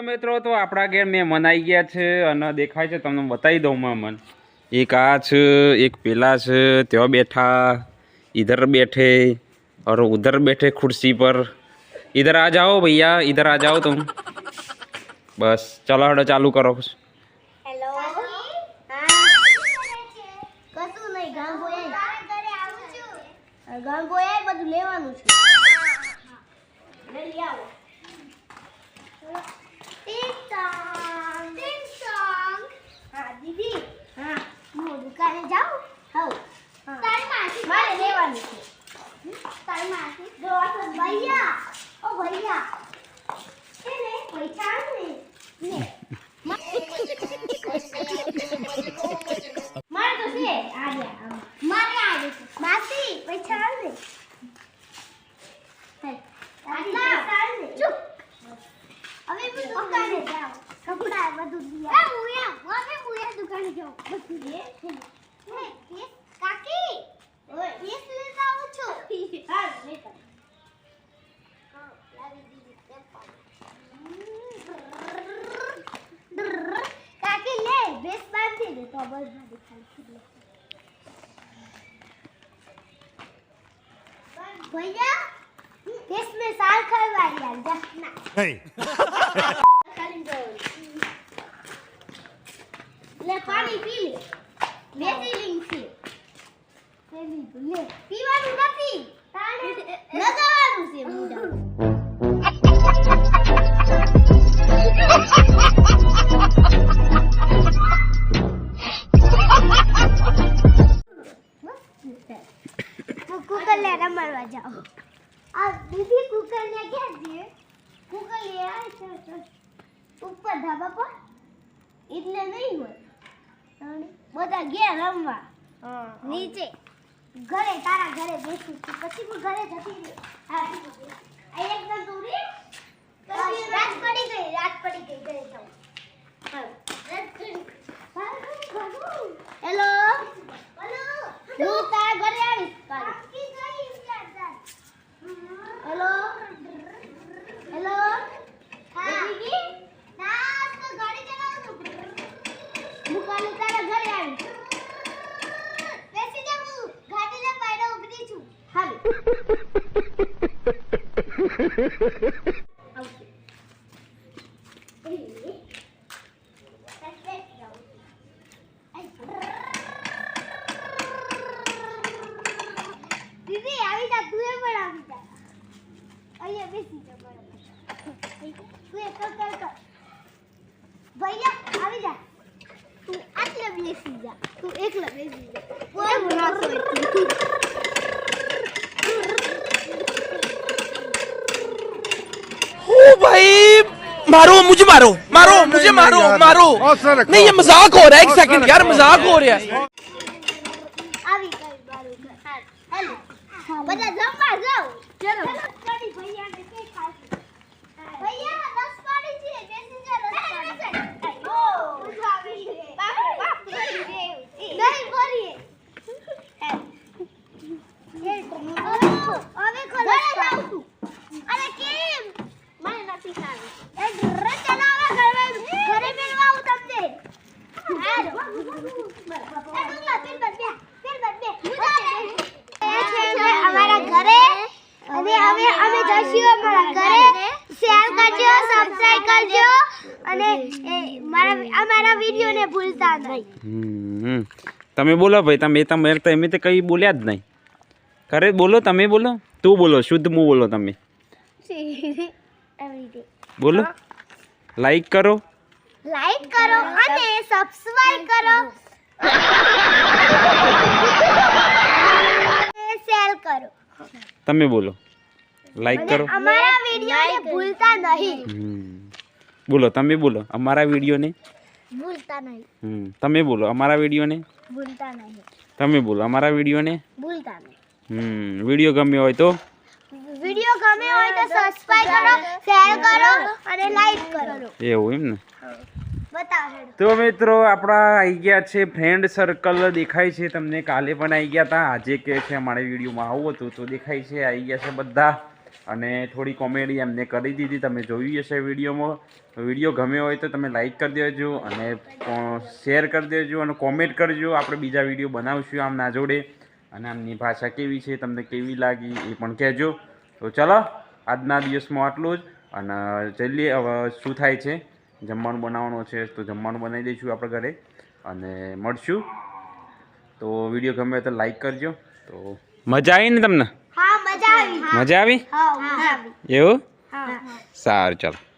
Hello મિત્રો તો આપણા ઘેર મેં મનાઈ ગયા છે અને દેખાય છે તમને બતાવી દઉં મન એક આ છે એક પેલા છે ત્યાં બેઠા ઇધર બેઠે और ઉધર બેઠે ખુરશી પર ઇધર આ જાઓ ભૈયા ઇધર આ જાઓ તું બસ ચલો હડો ચાલુ કરો લેવાનું છે भैया इसमें साल खरवा यार એટલે પાણી પી લે. વેસીલિંગ છે. પેલી ભૂલે પીવાનું નથી. તાણે લગાવવાનું છે, મૂડા. કુકર ને રમાડવા આ દીદી કુકર ક્યાં છે? કુકર લે ઉપર ધાબા પર? એટલે નહીં હોય. બધા ઘેર રમવા. નીચે. ઘરે તારા ઘરે બેસું પછી હું ઘરે જતી રહી. એકદમ તું રે રાત પડી ગઈ રાત પડી ગઈ ઘરે જાઉં હેલો? હેલો? હું તારા ઘરે આવીશ? હેલો હા ના તો ગાડી ચલાવું છું હું કાલે તારા ઘરે દીદી, આવી જા, તું પણ આવી જા. અહીંયા બેસી જા, બરાબર. તું. ભૈયા, આવી જા. તું આટલે બેસી જા તું એકલા બેસી જા કોઈ ના સોય ओ भाई मारो मुझे मारो मारो मुझे मारो मारो नहीं ये मजाक हो रहा है एक सेकंड यार मजाक हो रहा है આવી ગઈ મારું ઘર હાલ હેલો બધા જમવા જાઓ ચલો હવે ખોલો જાઉં છું. અરે કેમ? મને નથી ખાવી. એ ઘરે ચલાવે ઘરે ઘરે મેળવા આવું તમને. હાલો. એ ડુંગા પેલ બસ બે પેલ બસ બે છે અમારા ઘરે. અને હવે અમે જઈશું અમારા ઘરે. શેર કરજો સબસ્ક્રાઇબ કરજો. અને મારા અમારા વિડિયોને ભૂલતા નહીં. તમે બોલો ભાઈ તમે તમે કઈ બોલ્યા જ નહીં. ખરે બોલો તમે બોલો. તું બોલો શુદ્ધ મું બોલો તમે. બોલો. લાઈક કરો. લાઈક કરો અને સબસ્ક્રાઇબ કરો. શેર કરો. તમે બોલો. લાઈક કરો. અમારા વિડિયોને ભૂલતા નહીં. બોલો તમે બોલો. અમારા વિડીયોને? ભૂલતા નહીં. હમ. તમે બોલો અમારા વિડીયોને? ભૂલતા નહીં. તમે બોલો અમારા વિડીયોને? ભૂલતા નહીં. હમ વીડિયો ગમ્યો હોય તો? વિડિયો ગમે હોય તો સબસ્ક્રાઇબ કરો શેર કરો અને લાઈક કરો. એવું એમ ને? તો મિત્રો આપણા આવી ગયા છે ફ્રેન્ડ સર્કલ દેખાય છે. તમને કાલે પણ આવી ગયા હતા આજે કે છે અમારે વિડીયોમાં આવું હતું તો દેખાય છે. આવી ગયા છે બધા. અને થોડી કોમેડી એમને કરી દીધી. તમે જોઈ હશે વિડીયોમાં વીડિયો ગમ્યો હોય તો તમે લાઈક કરી દેજો અને શેર કરી દેજો અને કોમેન્ટ કરજો. આપણે બીજા વીડિયો બનાવશું આમના જોડે. અને આમની ભાષા કેવી છે તમને કેવી લાગી એ પણ કહેજો. તો ચલો આજના દિવસમાં આટલું જ. અને જલ્દી હવે શું થાય છે? જમવાનું બનાવવાનું છે તો જમવાનું બનાવી દઈશું આપણે ઘરે. અને મળશું. તો વીડિયો ગમે તો લાઈક કરજો. તો મજા આવી ને તમને? મજા આવી. એવું? સારું ચાલો.